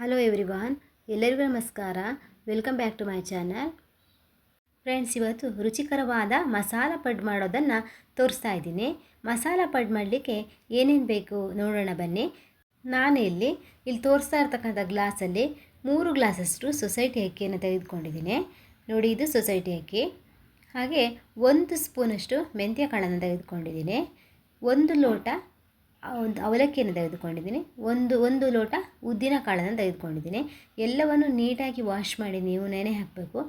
Hello everyone ಎಲ್ಲರಿಗೂ ನಮಸ್ಕಾರ. Welcome back to my channel friends ಇವತ್ತು ರುಚಿಕರವಾದ ಮಸಾಲ ಪಡ್ ಮಾಡೋದನ್ನು ತೋರಿಸ್ತಾ ಇದ್ದೀನಿ. ಮಸಾಲ ಪಡ್ ಮಾಡಲಿಕ್ಕೆ ಏನೇನು ಬೇಕು ನೋಡೋಣ ಬನ್ನಿ. ನಾನು ಇಲ್ಲಿ ಇಲ್ಲಿ ತೋರಿಸ್ತಾ ಇರ್ತಕ್ಕಂಥ ಗ್ಲಾಸಲ್ಲಿ ಮೂರು ಗ್ಲಾಸಷ್ಟು ಸೊಸೈಟಿ ಅಕ್ಕಿಯನ್ನು ತೆಗೆದುಕೊಂಡಿದ್ದೀನಿ. ನೋಡಿ, ಇದು ಸೊಸೈಟಿ ಅಕ್ಕಿ. ಹಾಗೆ ಒಂದು ಸ್ಪೂನಷ್ಟು ಮೆಂತ್ಯ ಕಾಳನ್ನು ತೆಗೆದುಕೊಂಡಿದ್ದೀನಿ. ಒಂದು ಲೋಟ ಒಂದು ಅವಲಕ್ಕಿಯನ್ನು ತೆಗೆದುಕೊಂಡಿದ್ದೀನಿ. ಒಂದು ಒಂದು ಲೋಟ ಉದ್ದಿನ ಕಾಳನ್ನು ತೆಗೆದುಕೊಂಡಿದ್ದೀನಿ. ಎಲ್ಲವನ್ನು ನೀಟಾಗಿ ವಾಶ್ ಮಾಡಿ ನೀವು ನೆನೆ ಹಾಕಬೇಕು.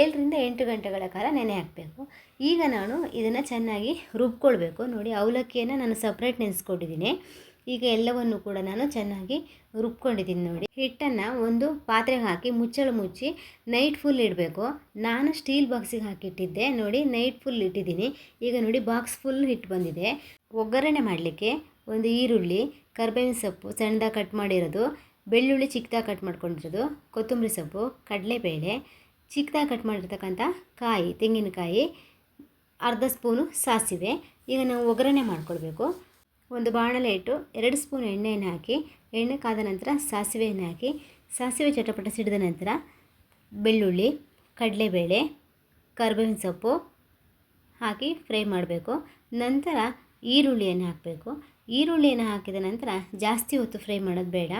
ಏಳರಿಂದ ಎಂಟು ಗಂಟೆಗಳ ಕಾಲ ನೆನೆ ಹಾಕಬೇಕು. ಈಗ ನಾನು ಇದನ್ನು ಚೆನ್ನಾಗಿ ರುಬ್ಕೊಳ್ಬೇಕು. ನೋಡಿ, ಅವಲಕ್ಕಿಯನ್ನು ನಾನು ಸಪ್ರೇಟ್ ನೆನೆಸ್ಕೊಂಡಿದ್ದೀನಿ ಈಗ ಎಲ್ಲವನ್ನು ಕೂಡ ನಾನು ಚೆನ್ನಾಗಿ ರುಬ್ಕೊಂಡಿದ್ದೀನಿ ನೋಡಿ. ಹಿಟ್ಟನ್ನು ಒಂದು ಪಾತ್ರೆಗೆ ಹಾಕಿ ಮುಚ್ಚಳು ಮುಚ್ಚಿ ನೈಟ್ ಫುಲ್ ಇಡಬೇಕು. ನಾನು ಸ್ಟೀಲ್ ಬಾಕ್ಸಿಗೆ ಹಾಕಿಟ್ಟಿದ್ದೆ. ನೋಡಿ ನೈಟ್ ಫುಲ್ ಇಟ್ಟಿದ್ದೀನಿ. ಈಗ ನೋಡಿ ಬಾಕ್ಸ್ ಫುಲ್ ಹಿಟ್ಟು ಬಂದಿದೆ. ಒಗ್ಗರಣೆ ಮಾಡಲಿಕ್ಕೆ ಒಂದು ಈರುಳ್ಳಿ, ಕರ್ಬೇವಿನ ಸೊಪ್ಪು, ಸಣ್ಣದಾಗಿ ಕಟ್ ಮಾಡಿರೋದು, ಬೆಳ್ಳುಳ್ಳಿ ಚಿಕ್ಕದಾಗಿ ಕಟ್ ಮಾಡ್ಕೊಂಡಿರೋದು, ಕೊತ್ತಂಬರಿ ಸೊಪ್ಪು, ಕಡಲೆಬೇಳೆ, ಚಿಕ್ಕದಾಗಿ ಕಟ್ ಮಾಡಿರ್ತಕ್ಕಂಥ ಕಾಯಿ, ತೆಂಗಿನಕಾಯಿ, ಅರ್ಧ ಸ್ಪೂನು ಸಾಸಿವೆ. ಈಗ ನಾವು ಒಗ್ಗರಣೆ ಮಾಡ್ಕೊಳ್ಬೇಕು. ಒಂದು ಬಾಣಲೆ ಇಟ್ಟು ಎರಡು ಸ್ಪೂನ್ ಎಣ್ಣೆಯನ್ನು ಹಾಕಿ, ಎಣ್ಣೆ ಕಾದ ನಂತರ ಸಾಸಿವೆಯನ್ನು ಹಾಕಿ, ಸಾಸಿವೆ ಚಟಪಟ ಸಿಡಿದ ನಂತರ ಬೆಳ್ಳುಳ್ಳಿ, ಕಡಲೆಬೇಳೆ, ಕರ್ಬೇವಿನ ಸೊಪ್ಪು ಹಾಕಿ ಫ್ರೈ ಮಾಡಬೇಕು. ನಂತರ ಈರುಳ್ಳಿಯನ್ನು ಹಾಕಬೇಕು. ಈರುಳ್ಳಿಯನ್ನು ಹಾಕಿದ ನಂತರ ಜಾಸ್ತಿ ಹೊತ್ತು ಫ್ರೈ ಮಾಡೋದು ಬೇಡ.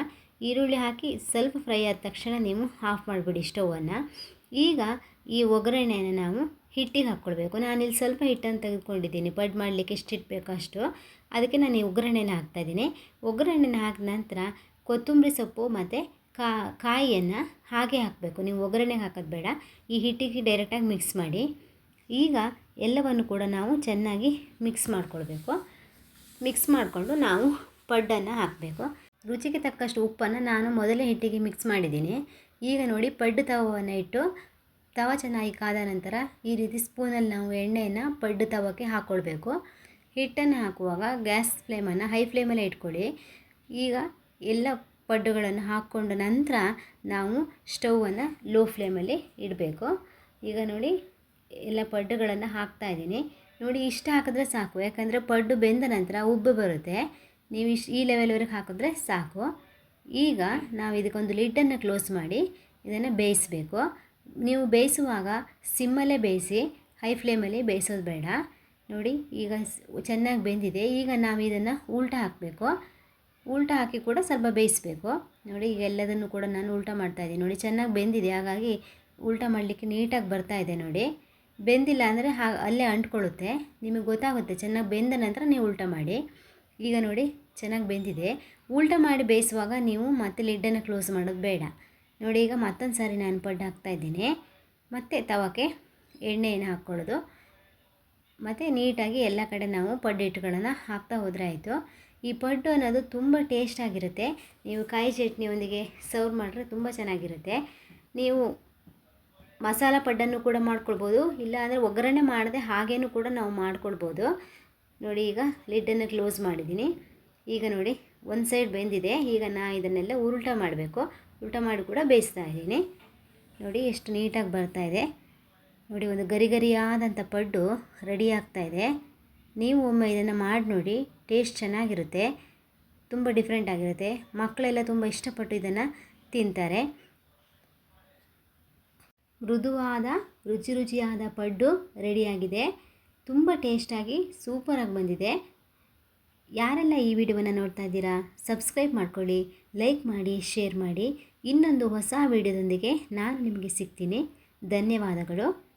ಈರುಳ್ಳಿ ಹಾಕಿ ಸ್ವಲ್ಪ ಫ್ರೈ ಆದ ತಕ್ಷಣ ನೀವು ಆಫ್ ಮಾಡಿಬಿಡಿ ಸ್ಟೌವನ್ನು. ಈಗ ಈ ಒಗ್ಗರಣೆಯನ್ನು ನಾವು ಹಿಟ್ಟಿಗೆ ಹಾಕ್ಕೊಳ್ಬೇಕು. ನಾನಿಲ್ಲಿ ಸ್ವಲ್ಪ ಹಿಟ್ಟನ್ನು ತೆಗೆದುಕೊಂಡಿದ್ದೀನಿ. ಪಡ್ ಮಾಡಲಿಕ್ಕೆ ಎಷ್ಟು ಹಿಟ್ಟು ಬೇಕೋ ಅಷ್ಟು. ಅದಕ್ಕೆ ನಾನು ಈ ಒಗ್ಗರಣೆನ ಹಾಕ್ತಾಯಿದ್ದೀನಿ ಒಗ್ಗರಣೆನ ಹಾಕಿದ ನಂತರ ಕೊತ್ತಂಬರಿ ಸೊಪ್ಪು ಮತ್ತು ಕಾಯಿಯನ್ನು ಹಾಗೆ ಹಾಕಬೇಕು. ನೀವು ಒಗ್ಗರಣೆಗೆ ಹಾಕೋದು ಬೇಡ. ಈ ಹಿಟ್ಟಿಗೆ ಡೈರೆಕ್ಟಾಗಿ ಮಿಕ್ಸ್ ಮಾಡಿ. ಈಗ ಎಲ್ಲವನ್ನು ಕೂಡ ನಾವು ಚೆನ್ನಾಗಿ ಮಿಕ್ಸ್ ಮಾಡ್ಕೊಳ್ಬೇಕು. ಮಿಕ್ಸ್ ಮಾಡಿಕೊಂಡು ನಾವು ಪಡ್ಡನ್ನು ಹಾಕಬೇಕು. ರುಚಿಗೆ ತಕ್ಕಷ್ಟು ಉಪ್ಪನ್ನು ನಾನು ಮೊದಲೇ ಹಿಟ್ಟಿಗೆ ಮಿಕ್ಸ್ ಮಾಡಿದ್ದೀನಿ. ಈಗ ನೋಡಿ ಪಡ್ಡು ತವವನ್ನು ಇಟ್ಟು ತವ ಚೆನ್ನಾಗಿ ಕಾದ ನಂತರ ಈ ರೀತಿ ಸ್ಪೂನಲ್ಲಿ ನಾವು ಎಣ್ಣೆಯನ್ನು ಪಡ್ಡು ತವಕ್ಕೆ ಹಾಕ್ಕೊಳ್ಬೇಕು ಹಿಟ್ಟನ್ನು ಹಾಕುವಾಗ ಗ್ಯಾಸ್ ಫ್ಲೇಮನ್ನು ಹೈ ಫ್ಲೇಮಲ್ಲೇ ಇಟ್ಕೊಳ್ಳಿ. ಈಗ ಎಲ್ಲ ಪಡ್ಡುಗಳನ್ನು ಹಾಕ್ಕೊಂಡ ನಂತರ ನಾವು ಸ್ಟೌವನ್ನು ಲೋ ಫ್ಲೇಮಲ್ಲಿ ಇಡಬೇಕು. ಈಗ ನೋಡಿ ಎಲ್ಲ ಪಡ್ಡುಗಳನ್ನು ಹಾಕ್ತಾ ಇದ್ದೀನಿ. ನೋಡಿ ಇಷ್ಟು ಹಾಕಿದ್ರೆ ಸಾಕು, ಯಾಕಂದರೆ ಪಡ್ಡು ಬೆಂದ ನಂತರ ಉಬ್ಬು ಬರುತ್ತೆ. ನೀವು ಇಷ್ಟು ಈ ಲೆವೆಲ್ವರೆಗೆ ಹಾಕಿದ್ರೆ ಸಾಕು. ಈಗ ನಾವು ಇದಕ್ಕೊಂದು ಲಿಡ್ಡನ್ನು ಕ್ಲೋಸ್ ಮಾಡಿ ಇದನ್ನು ಬೇಯಿಸಬೇಕು. ನೀವು ಬೇಯಿಸುವಾಗ ಸಿಮ್ಮಲ್ಲೇ ಬೇಯಿಸಿ ಹೈ ಫ್ಲೇಮಲ್ಲಿ ಬೇಯಿಸೋದು ಬೇಡ. ನೋಡಿ, ಈಗ ಚೆನ್ನಾಗಿ ಬೆಂದಿದೆ. ಈಗ ನಾವು ಇದನ್ನು ಉಲ್ಟಾ ಹಾಕಬೇಕು. ಉಲ್ಟಾ ಹಾಕಿ ಕೂಡ ಸ್ವಲ್ಪ ಬೇಯಿಸಬೇಕು. ನೋಡಿ, ಈಗ ಎಲ್ಲದನ್ನು ಕೂಡ ನಾನು ಉಲ್ಟಾ ಮಾಡ್ತಾಯಿದ್ದೀನಿ ನೋಡಿ, ಚೆನ್ನಾಗಿ ಬೆಂದಿದೆ. ಹಾಗಾಗಿ ಉಲ್ಟಾ ಮಾಡಲಿಕ್ಕೆ ನೀಟಾಗಿ ಬರ್ತಾ ಇದೆ ನೋಡಿ. ಬೆಂದಿಲ್ಲ ಅಂದರೆ ಹಾ, ಅಲ್ಲೇ ಅಂಟ್ಕೊಳ್ಳುತ್ತೆ. ನಿಮಗೆ ಗೊತ್ತಾಗುತ್ತೆ. ಚೆನ್ನಾಗಿ ಬೆಂದ ನಂತರ ನೀವು ಉಲ್ಟಾ ಮಾಡಿ. ಈಗ ನೋಡಿ ಚೆನ್ನಾಗಿ ಬೆಂದಿದೆ. ಉಲ್ಟಾ ಮಾಡಿ ಬೇಯಿಸುವಾಗ ನೀವು ಮತ್ತೆ ಲಿಡ್ಡನ್ನು ಕ್ಲೋಸ್ ಮಾಡೋದು ಬೇಡ. ನೋಡಿ, ಈಗ ಮತ್ತೊಂದು ಸಾರಿ ನಾನು ಪಡ್ಡು ಹಾಕ್ತಾಯಿದ್ದೀನಿ ಮತ್ತು ತವಕ್ಕೆ ಎಣ್ಣೆಯನ್ನು ಹಾಕ್ಕೊಳ್ಳೋದು. ಮತ್ತು ನೀಟಾಗಿ ಎಲ್ಲ ಕಡೆ ನಾವು ಪಡ್ಡು ಹಿಟ್ಟುಗಳನ್ನು ಹಾಕ್ತಾ ಹೋದರೆ ಆಯಿತು. ಈ ಪಡ್ಡು ಅನ್ನೋದು ತುಂಬ ಟೇಸ್ಟಾಗಿರುತ್ತೆ ನೀವು ಕಾಯಿ ಚಟ್ನಿಯೊಂದಿಗೆ ಸರ್ವ್ ಮಾಡಿದ್ರೆ ತುಂಬ ಚೆನ್ನಾಗಿರುತ್ತೆ. ನೀವು ಮಸಾಲ ಪಡ್ಡನ್ನು ಕೂಡ ಮಾಡ್ಕೊಳ್ಬೋದು. ಇಲ್ಲ ಅಂದರೆ ಒಗ್ಗರಣೆ ಮಾಡದೆ ಹಾಗೇನೂ ಕೂಡ ನಾವು ಮಾಡ್ಕೊಳ್ಬೋದು. ನೋಡಿ, ಈಗ ಲಿಡ್ಡನ್ನು ಕ್ಲೋಸ್ ಮಾಡಿದ್ದೀನಿ. ಈಗ ನೋಡಿ, ಒಂದು ಸೈಡ್ ಬೆಂದಿದೆ. ಈಗ ನಾ ಇದನ್ನೆಲ್ಲ ಉಲ್ಟ ಮಾಡಬೇಕು. ಉಲ್ಟ ಮಾಡಿ ಕೂಡ ಬೇಯಿಸ್ತಾ ಇದ್ದೀನಿ. ನೋಡಿ, ಎಷ್ಟು ನೀಟಾಗಿ ಬರ್ತಾ ಇದೆ. ನೋಡಿ, ಒಂದು ಗರಿ ಗರಿಯಾದಂಥ ಪಡ್ಡು ರೆಡಿ ಆಗ್ತಾ ಇದೆ. ನೀವು ಒಮ್ಮೆ ಇದನ್ನು ಮಾಡಿ ನೋಡಿ ಟೇಸ್ಟ್ ಚೆನ್ನಾಗಿರುತ್ತೆ. ತುಂಬ ಡಿಫ್ರೆಂಟ್ ಆಗಿರುತ್ತೆ. ಮಕ್ಕಳೆಲ್ಲ ತುಂಬ ಇಷ್ಟಪಟ್ಟು ಇದನ್ನು ತಿಂತಾರೆ. ಮೃದುವಾದ ರುಚಿ ರುಚಿಯಾದ ಪಡ್ಡು ರೆಡಿಯಾಗಿದೆ ತುಂಬ ಟೇಸ್ಟಾಗಿ ಸೂಪರಾಗಿ ಬಂದಿದೆ. ಯಾರೆಲ್ಲ ಈ ವಿಡಿಯೋವನ್ನು ನೋಡ್ತಾ ಇದ್ದೀರಾ, ಸಬ್ಸ್ಕ್ರೈಬ್ ಮಾಡ್ಕೊಳ್ಳಿ, ಲೈಕ್ ಮಾಡಿ, ಶೇರ್ ಮಾಡಿ. ಇನ್ನೊಂದು ಹೊಸ ವಿಡಿಯೋದೊಂದಿಗೆ ನಾನು ನಿಮಗೆ ಸಿಗ್ತೀನಿ. ಧನ್ಯವಾದಗಳು.